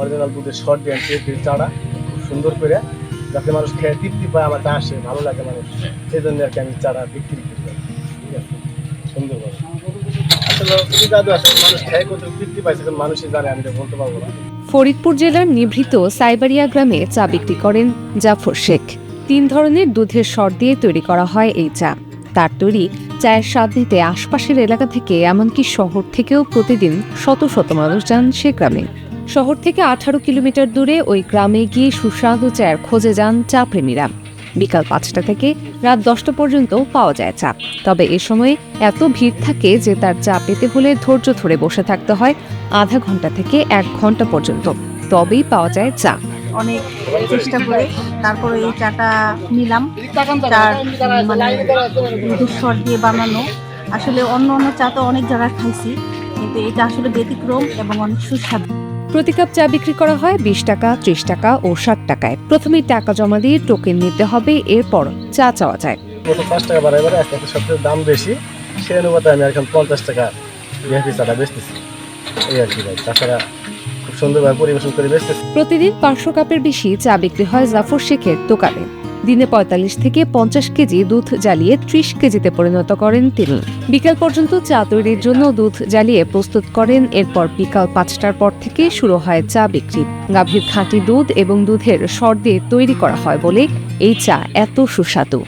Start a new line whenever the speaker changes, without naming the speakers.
Original দুধের short দিয়ে আনছি এই চাটা খুব সুন্দর করে। যাতে মানুষ খেয়ে তৃপ্তি পায়, আমার আসে, ভালো লাগে মানুষ সেই জন্য আর কি আমি চাটা বিক্রি করি। ঠিক
ফরিদপুর জেলার নিভৃত সাইবারিয়া গ্রামে চা বিক্রি করেন জাফর শেখ। তিন ধরনের দুধের সর দিয়ে তৈরি করা হয় এই চা। তার তৈরি চায়ের স্বাদ নিতে আশপাশের এলাকা থেকে, এমনকি শহর থেকেও প্রতিদিন শত শত মানুষ যান সে গ্রামে। শহর থেকে আঠারো কিলোমিটার দূরে ওই গ্রামে গিয়ে সুস্বাদু চায়ের খোঁজে যান চা প্রেমীরা। বিকাল পাঁচটা থেকে রাত দশটা পর্যন্ত পাওয়া যায় চা। তবে এ সময় এত ভিড় থাকে যে তার চা পেতে হলে ধৈর্য ধরে বসে থাকতে হয় আধা ঘণ্টা থেকে এক ঘণ্টা পর্যন্ত। তবেই পাওয়া যায় চা।
অনেক চেষ্টা করে তারপরে এই চাটা নিলাম। চার মানে দুধের স্বর দিয়ে বানানো। আসলে অন্য অন্য চা তো অনেক জায়গায় খাইছি, কিন্তু এটা আসলে ব্যতিক্রম এবং অনেক সুস্বাদু।
প্রতি কাপ চা বিক্রি করা হয় বিশ টাকা ত্রিশ টাকা ও ষাট টাকায়। প্রথমে টাকা জমা দিয়ে টোকেন নিতে হবে এরপর চা চাওয়া যায়।
গত পাঁচ টাকা বাড়াই বাড়াই আস্তে আস্তে সবচেয়ে দাম বেশি সেই অনুপাতে আমি এখন পঞ্চাশ টাকা বিহারি চাটা বেচতেছি। এই আর কি ভাই তাছাড়া খুব সুন্দরভাবে পরিবেশন করে বেচতেছি।
প্রতিদিন পাঁচশো কাপের বেশি চা বিক্রি হয় জাফর শেখের দোকানে। দিনে পঁয়তাল্লিশ থেকে পঞ্চাশ কেজি দুধ জ্বালিয়ে ত্রিশ কেজিতে পরিণত করেন তিনি। বিকাল পর্যন্ত চা তৈরির জন্য দুধ জ্বালিয়ে প্রস্তুত করেন, এরপর বিকাল পাঁচটার পর থেকে শুরু হয় চা বিক্রি। গাভীর খাঁটি দুধ এবং দুধের সর দিয়ে তৈরি করা হয় বলে এই চা এত সুস্বাদু।